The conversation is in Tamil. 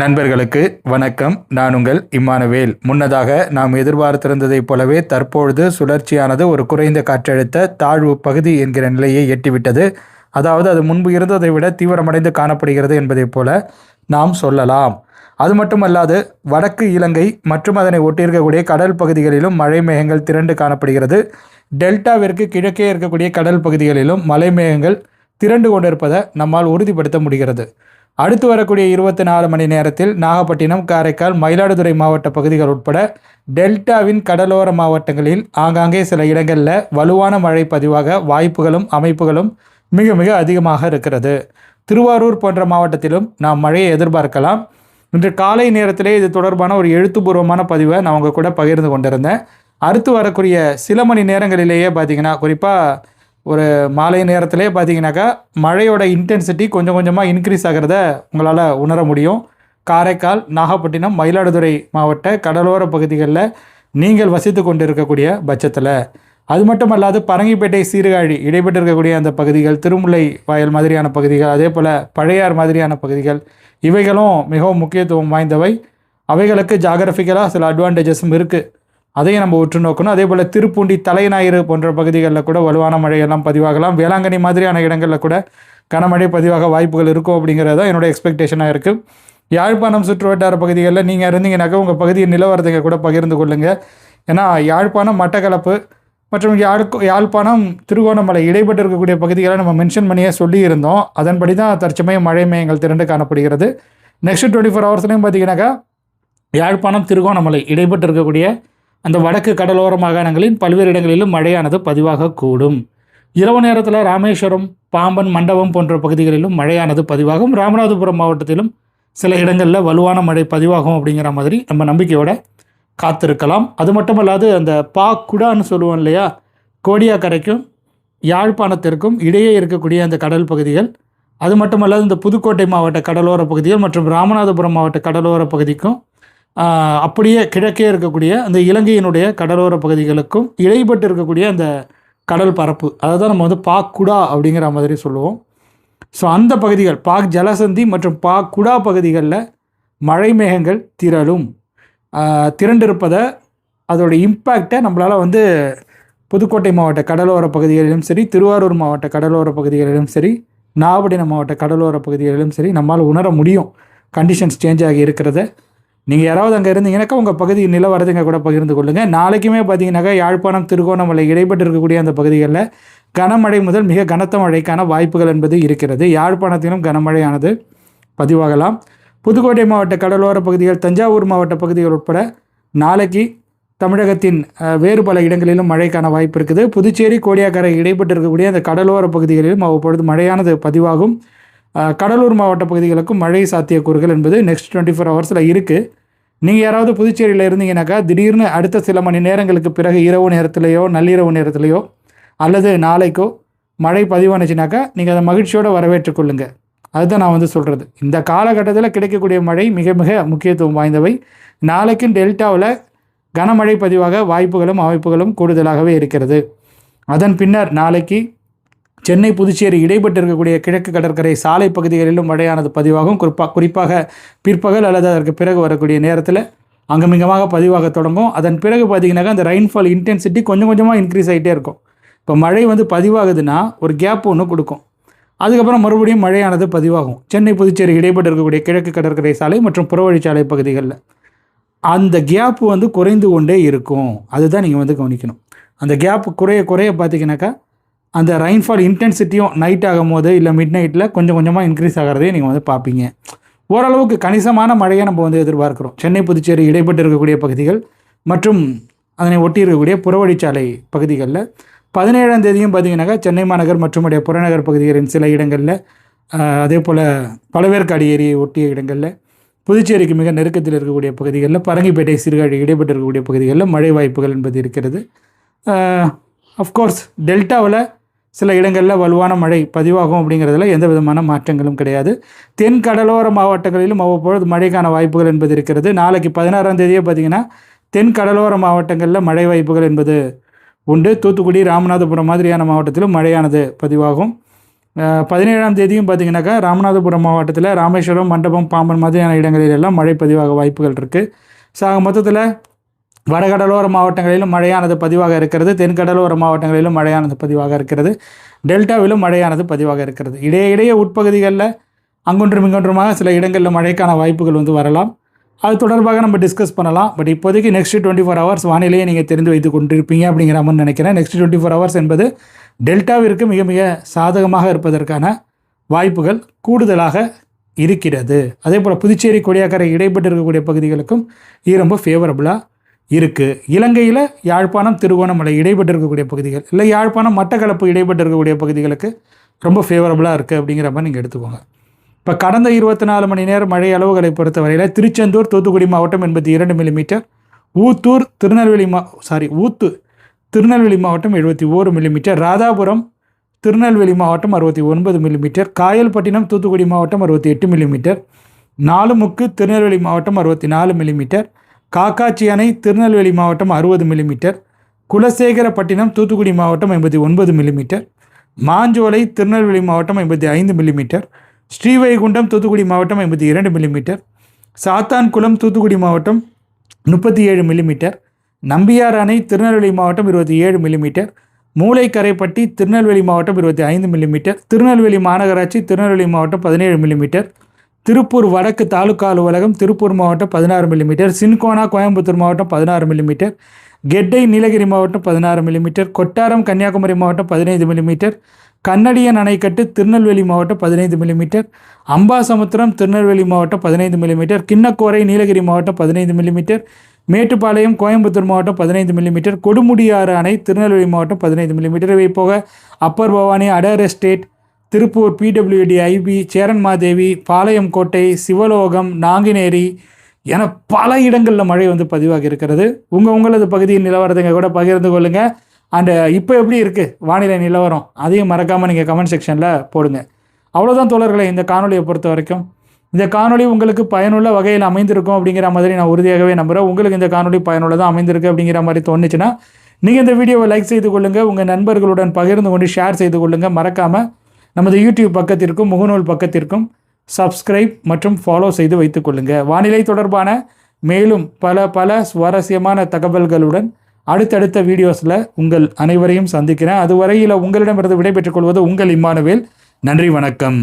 நண்பர்களுக்கு வணக்கம். நான் உங்கள் இம்மானுவேல். முன்னதாக நாம் எதிர்பார்த்திருந்ததைப் போலவே தற்பொழுது சுழற்சியானது ஒரு குறைந்த காற்றழுத்த தாழ்வு பகுதி என்கிற நிலையை எட்டிவிட்டது. அதாவது அது முன்பு இருந்ததை விட தீவிரமடைந்து காணப்படுகிறது என்பதைப் போல நாம் சொல்லலாம். அது மட்டுமல்லாது வடக்கு இலங்கை மற்றும் அதனை ஒட்டியிருக்கக்கூடிய கடல் பகுதிகளிலும் மழை மேகங்கள் திரண்டு காணப்படுகிறது. டெல்டாவிற்கு கிழக்கே இருக்கக்கூடிய கடல் பகுதிகளிலும் மழை மேகங்கள் திரண்டு கொண்டிருப்பதை நம்மால் உறுதிப்படுத்த முடிகிறது. அடுத்து வரக்கூடிய இருபத்தி நாலு மணி நேரத்தில் நாகப்பட்டினம் காரைக்கால் மயிலாடுதுறை மாவட்ட பகுதிகள் உட்பட டெல்டாவின் கடலோர மாவட்டங்களில் ஆங்காங்கே சில இடங்களில் வலுவான மழை பதிவாக வாய்ப்புகளும் அமைப்புகளும் மிக மிக அதிகமாக இருக்கிறது. திருவாரூர் போன்ற மாவட்டத்திலும் நாம் மழையை எதிர்பார்க்கலாம். இன்று காலை நேரத்திலே இது தொடர்பான ஒரு எழுத்துப்பூர்வமான பதிவை நான் உங்கள் கூட பகிர்ந்து கொண்டிருந்தேன். அடுத்து வரக்கூடிய சில மணி நேரங்களிலேயே பார்த்தீங்கன்னா குறிப்பாக ஒரு மாலை நேரத்திலே பார்த்தீங்கன்னாக்கா மழையோட இன்டென்சிட்டி கொஞ்சம் கொஞ்சமாக இன்க்ரீஸ் ஆகிறத உங்களால் உணர முடியும். காரைக்கால் நாகப்பட்டினம் மயிலாடுதுறை மாவட்ட கடலோர பகுதிகளில் நீங்கள் வசித்து கொண்டு இருக்கக்கூடிய பட்சத்தில். அது மட்டும் அல்லாது பரங்கிப்பேட்டை சீர்காழி இடைப்பட்டு இருக்கக்கூடிய அந்த பகுதிகள் திருமுல்லை வாயல் மாதிரியான பகுதிகள் அதே போல் பழையார் மாதிரியான பகுதிகள் இவைகளும் மிகவும் முக்கியத்துவம் வாய்ந்தவை. அவைகளுக்கு ஜாகிரபிக்கலாக சில அட்வான்டேஜஸும் இருக்குது அதையும் நம்ம உற்று நோக்கணும். அதே போல் திருப்பூண்டி தலைநாயிறு போன்ற பகுதிகளில் கூட வலுவான மழையெல்லாம் பதிவாகலாம். வேளாங்கண்ணி மாதிரியான இடங்களில் கூட கனமழை பதிவாக வாய்ப்புகள் இருக்கும் அப்படிங்கிறது தான் என்னோட எக்ஸ்பெக்டேஷனாக இருக்குது யாழ்ப்பாணம் சுற்று வட்டார பகுதிகளில் நீங்கள் இருந்தீங்கன்னாக்கா உங்கள் பகுதியின் நிலவரத்தை கூட பகிர்ந்து கொள்ளுங்கள் ஏன்னா யாழ்ப்பாணம் மட்டக்களப்பு மற்றும் யாழ் யாழ்ப்பாணம் திருகோணமலை இடைப்பட்டு இருக்கக்கூடிய பகுதிகளை நம்ம மென்ஷன் பண்ணியே சொல்லியிருந்தோம். அதன்படி தான் தற்சமயம் மழை மையங்கள் திரண்டு காணப்படுகிறது. நெக்ஸ்ட் டுவெண்ட்டி ஃபோர் ஹவர்ஸ்லையும் பார்த்தீங்கன்னாக்கா யாழ்ப்பாணம் திருகோணமலை இடைப்பட்டு இருக்கக்கூடிய அந்த வடக்கு கடலோர மாகாணங்களின் பல்வேறு இடங்களிலும் மழையானது பதிவாகக்கூடும் இரவு நேரத்தில் ராமேஸ்வரம் பாம்பன் மண்டபம் போன்ற பகுதிகளிலும் மழையானது பதிவாகும். ராமநாதபுரம் மாவட்டத்திலும் சில இடங்களில் வலுவான மழை பதிவாகும் அப்படிங்கிற மாதிரி நம்ம நம்பிக்கையோட காத்திருக்கலாம். அது மட்டுமல்லாது அந்த பா குடான்னு சொல்லுவோம் இல்லையா? கோடியாக்கரைக்கும் யாழ்ப்பாணத்திற்கும் இடையே இருக்கக்கூடிய அந்த கடல் பகுதிகள் அது மட்டுமல்லாது இந்த புதுக்கோட்டை மாவட்ட கடலோர பகுதிகள் மற்றும் ராமநாதபுரம் மாவட்ட கடலோர பகுதிக்கும் அப்படியே கிழக்கே இருக்கக்கூடிய அந்த இலங்கையினுடைய கடலோர பகுதிகளுக்கும் இடைப்பட்டு இருக்கக்கூடிய அந்த கடல் பரப்பு. அதை தான் நம்ம வந்து பாக் குடா அப்படிங்கிற மாதிரி சொல்லுவோம். ஸோ அந்த பகுதிகள் பாக் ஜலசந்தி மற்றும் பாக் குடா பகுதிகளில் மழை மேகங்கள் திரளும் திரண்டிருப்பதை அதோட இம்பேக்டை நம்மளால் வந்து புதுக்கோட்டை மாவட்ட கடலோர பகுதிகளிலும் சரி திருவாரூர் மாவட்ட கடலோர பகுதிகளிலும் சரி நாகப்பட்டினம் மாவட்ட கடலோர பகுதிகளிலும் சரி நம்மால் உணர முடியும். கண்டிஷன்ஸ் சேஞ்ச் ஆகி இருக்கிறத நீங்கள் யாராவது அங்கே இருந்தீங்கன்னாக்கா உங்கள் பகுதி நிலவரத்துங்க கூட பகிர்ந்து கொள்ளுங்கள் நாளைக்குமே பார்த்தீங்கன்னாக்கா யாழ்ப்பாணம் திருகோணமலை இடைப்பட்டு இருக்கக்கூடிய அந்த பகுதிகளில் கனமழை முதல் மிக கனத்த மழைக்கான வாய்ப்புகள் என்பது இருக்கிறது. யாழ்ப்பாணத்திலும் கனமழையானது பதிவாகலாம். புதுக்கோட்டை மாவட்ட கடலோர பகுதிகள் தஞ்சாவூர் மாவட்ட பகுதிகள் உட்பட நாளைக்கு தமிழகத்தின் வேறு பல இடங்களிலும் மழைக்கான வாய்ப்பு இருக்குது. புதுச்சேரி கோடியாக்கரை இடைப்பட்டு இருக்கக்கூடிய அந்த கடலோர பகுதிகளிலும் அவ்வப்பொழுது மழையானது பதிவாகும். கடலூர் மாவட்ட பகுதிகளுக்கும் மழை சாத்தியக்கூறுகள் என்பது நெக்ஸ்ட் டுவெண்ட்டி ஃபோர் ஹவர்ஸில் இருக்குது நீங்கள் யாராவது புதுச்சேரியில் இருந்தீங்கன்னாக்கா திடீர்னு அடுத்த சில மணி நேரங்களுக்கு பிறகு இரவு நேரத்திலேயோ நள்ளிரவு நேரத்திலேயோ அல்லது நாளைக்கோ மழை பதிவானுச்சுனாக்கா நீங்கள் அதை மகிழ்ச்சியோடு வரவேற்றுக்கொள்ளுங்கள் அதுதான் நான் வந்து சொல்கிறது இந்த காலகட்டத்தில் கிடைக்கக்கூடிய மழை மிக மிக முக்கியத்துவம் வாய்ந்தவை. நாளைக்கும் டெல்டாவில் கனமழை பதிவாக வாய்ப்புகளும் அமைப்புகளும் கூடுதலாகவே இருக்கிறது. அதன் பின்னர் நாளைக்கு சென்னை புதுச்சேரி இடைப்பட்டு இருக்கக்கூடிய கிழக்கு கடற்கரை சாலை பகுதிகளிலும் மழையானது பதிவாகும். குறிப்பாக குறிப்பாக பிற்பகல் அல்லது அதற்கு பிறகு வரக்கூடிய நேரத்தில் அங்கமிங்கமாக பதிவாக தொடங்கும். அதன் பிறகு பார்த்தீங்கன்னாக்கா அந்த ரெயின்ஃபால் இன்டென்சிட்டி கொஞ்சம் கொஞ்சமாக இன்க்ரீஸ் ஆகிட்டே இருக்கும். இப்போ மழை வந்து பதிவாகுதுன்னா ஒரு கேப் ஒன்று கொடுக்கும். அதுக்கப்புறம் மறுபடியும் மழையானது பதிவாகும். சென்னை புதுச்சேரி இடைப்பட்டு இருக்கக்கூடிய கிழக்கு கடற்கரை சாலை மற்றும் புறவழிச்சாலை பகுதிகளில். அந்த கேப் வந்து குறைந்து கொண்டே இருக்கும். அதுதான் நீங்கள் வந்து கவனிக்கணும். அந்த கேப் குறைய குறைய பார்த்தீங்கன்னாக்கா அந்த ரெயின்ஃபால் இன்டென்சிட்டியும் நைட் ஆகும்போது இல்லை மிட் நைட்டில் கொஞ்சம் கொஞ்சமாக இன்க்ரீஸ் ஆகிறதையும் நீங்கள் வந்து பார்ப்பீங்க. ஓரளவுக்கு கணிசமான மழையை நம்ம வந்து எதிர்பார்க்குறோம். சென்னை புதுச்சேரி இடைப்பட்டு இருக்கக்கூடிய பகுதிகள் மற்றும் அதனை ஒட்டி இருக்கக்கூடிய புறவழிச்சாலை பகுதிகளில். பதினேழாம் தேதியும் பார்த்தீங்கன்னாக்கா சென்னை மாநகர் மற்றும் உடைய புறநகர் பகுதிகளின் சில இடங்களில் அதே போல் பழவேற்காடு ஏரியை ஒட்டிய இடங்களில் புதுச்சேரிக்கு மிக நெருக்கத்தில் இருக்கக்கூடிய பகுதிகளில் பரங்கிப்பேட்டை சீர்காழி இடைப்பட்டு இருக்கக்கூடிய பகுதிகளில் மழை வாய்ப்புகள் என்பது இருக்கிறது. அஃப்கோர்ஸ் டெல்டாவில் சில இடங்களில் வலுவான மழை பதிவாகும் அப்படிங்கிறதுல எந்த விதமான மாற்றங்களும் கிடையாது. தென் கடலோர மாவட்டங்களிலும் அவ்வப்பொழுது மழைக்கான வாய்ப்புகள் என்பது இருக்கிறது. நாளைக்கு பதினாறாம் தேதியே பார்த்தீங்கன்னா தென் கடலோர மாவட்டங்களில் மழை வாய்ப்புகள் என்பது உண்டு. தூத்துக்குடி ராமநாதபுரம் மாதிரியான மாவட்டத்திலும் மழையானது பதிவாகும். பதினேழாம் தேதியும் பார்த்தீங்கன்னாக்கா ராமநாதபுரம் மாவட்டத்தில் ராமேஸ்வரம் மண்டபம் பாம்பன் மாதிரியான இடங்களிலெல்லாம் மழை பதிவாக வாய்ப்புகள் இருக்குது ஸோ ஆக மொத்தத்தில் வடகடலோர மாவட்டங்களிலும் மழையானது பதிவாக இருக்கிறது. தென்கடலோர மாவட்டங்களிலும் மழையானது பதிவாக இருக்கிறது. டெல்டாவிலும் மழையானது பதிவாக இருக்கிறது. இடையே இடையே உட்பகுதிகளில் அங்கொன்றும் இங்கொன்றுமாக சில இடங்களில் மழைக்கான வாய்ப்புகள் வந்து வரலாம். அது தொடர்பாக நம்ம டிஸ்கஸ் பண்ணலாம். பட் இப்போதைக்கு நெக்ஸ்ட் டுவெண்ட்டி ஃபோர் ஹவர்ஸ் வானிலையை நீங்கள் தெரிந்து வைத்து கொண்டிருப்பீங்க அப்படிங்கிற மாதிரி நினைக்கிறேன். நெக்ஸ்ட் டுவெண்ட்டி ஃபோர் ஹவர்ஸ் என்பது டெல்டாவிற்கு மிக மிக சாதகமாக இருப்பதற்கான வாய்ப்புகள் கூடுதலாக இருக்கிறது. அதே போல் புதுச்சேரி கொடியாக்கரை இடைப்பட்டு இருக்கக்கூடிய பகுதிகளுக்கும் இது ரொம்ப ஃபேவரபுளாக இருக்குது இலங்கையில் யாழ்ப்பாணம் திருகோணமலை இடைப்பட்டு இருக்கக்கூடிய பகுதிகள் இல்லை யாழ்ப்பாணம் மட்டக்களப்பு இடைப்பட்டு இருக்கக்கூடிய பகுதிகளுக்கு ரொம்ப ஃபேவரபுளாக இருக்குது அப்படிங்கிற மாதிரி நீங்கள் எடுத்துக்கோங்க. இப்போ கடந்த இருபத்தி நாலு மணி நேரம் மழை அளவுகளை பொறுத்தவரையில் திருச்செந்தூர் தூத்துக்குடி மாவட்டம் எண்பத்தி இரண்டு மில்லிமீட்டர் ஊத்தூர் திருநெல்வேலி மா சாரி ஊத்து திருநெல்வேலி மாவட்டம் எழுபத்தி ஓரு மில்லிமீட்டர் ராதாபுரம் திருநெல்வேலி மாவட்டம் அறுபத்தி ஒன்பது மில்லிமீட்டர் காயல்பட்டினம் தூத்துக்குடி மாவட்டம் அறுபத்தி எட்டு மில்லிமீட்டர் நாலுமுக்கு திருநெல்வேலி மாவட்டம் அறுபத்தி நாலு மில்லிமீட்டர் காக்காச்சி அணை திருநெல்வேலி மாவட்டம் அறுபது மில்லிமீட்டர் குலசேகரப்பட்டினம் தூத்துக்குடி மாவட்டம் ஐம்பத்தி ஒன்பது மில்லிமீட்டர் மாஞ்சோலை திருநெல்வேலி மாவட்டம் ஐம்பத்தி ஐந்து மில்லிமீட்டர் ஸ்ரீவைகுண்டம் தூத்துக்குடி மாவட்டம் ஐம்பத்தி இரண்டு மில்லிமீட்டர் சாத்தான்குளம் தூத்துக்குடி மாவட்டம் முப்பத்தி ஏழு மில்லிமீட்டர் நம்பியார் அணை திருநெல்வேலி மாவட்டம் இருபத்தி ஏழு மில்லிமீட்டர் மூளைக்கரைப்பட்டி திருநெல்வேலி மாவட்டம் இருபத்தி ஐந்து மில்லிமீட்டர் திருநெல்வேலி மாநகராட்சி திருநெல்வேலி மாவட்டம் பதினேழு மில்லிமீட்டர் திருப்பூர் வடக்கு தாலுகா அலுவலகம் திருப்பூர் மாவட்டம் பதினாறு மில்லிமீட்டர் சின்கோனா கோயம்புத்தூர் மாவட்டம் பதினாறு மில்லிமீட்டர் கெட்டை நீலகிரி மாவட்டம் பதினாறு மில்லிமீட்டர் கொட்டாரம் கன்னியாகுமரி மாவட்டம் பதினைந்து மில்லிமீட்டர் கன்னடியன் அணைக்கட்டு திருநெல்வேலி மாவட்டம் பதினைந்து மில்லிமீட்டர் அம்பாசமுத்திரம் திருநெல்வேலி மாவட்டம் பதினைந்து மில்லிமீட்டர் கிண்ணக்கோரை நீலகிரி மாவட்டம் பதினைந்து மில்லிமீட்டர் மேட்டுப்பாளையம் கோயம்புத்தூர் மாவட்டம் பதினைந்து மில்லிமீட்டர் கொடுமுடியாறு அணை திருநெல்வேலி மாவட்டம் பதினைந்து மில்லிமீட்டர் இவை போக அப்பர் பவானி அடர் estate Tiruppur PWD IB Cheranmahadevi Palayamkottai Sivalogam Nanguneri என பல இடங்களில் மழை வந்து பதிவாகி இருக்கிறது. உங்கள் உங்களது பகுதியின் நிலவரத்தைங்க கூட பகிர்ந்து கொள்ளுங்கள் அண்டு இப்போ எப்படி இருக்குது வானிலை நிலவரம் அதையும் மறக்காமல் நீங்கள் கமெண்ட் செக்ஷனில் போடுங்க. அவ்வளோதான் தோழர்களை இந்த காணொலியை பொறுத்த வரைக்கும். இந்த காணொளி உங்களுக்கு பயனுள்ள வகையில் அமைந்திருக்கும் அப்படிங்கிற மாதிரி நான் உறுதியாகவே நம்புகிறேன் உங்களுக்கு இந்த காணொளி பயனுள்ளதாக அமைந்திருக்கு அப்படிங்கிற மாதிரி தோணுச்சுன்னா நீங்கள் இந்த வீடியோவை லைக் செய்து கொள்ளுங்கள் உங்கள் நண்பர்களுடன் பகிர்ந்து கொண்டு ஷேர் செய்து கொள்ளுங்கள் மறக்காமல் நமது யூடியூப் பக்கத்திற்கும் முகநூல் பக்கத்திற்கும் சப்ஸ்கிரைப் மற்றும் ஃபாலோ செய்து வைத்துக் கொள்ளுங்கள் வானிலை தொடர்பான மேலும் பல பல சுவாரஸ்யமான தகவல்களுடன் அடுத்தடுத்த வீடியோஸில் உங்கள் அனைவரையும் சந்திக்கிறேன். அதுவரையில் உங்களிடமிருந்து விடைபெற்றுக் கொள்வது உங்கள் இம்மானுவேல். நன்றி வணக்கம்.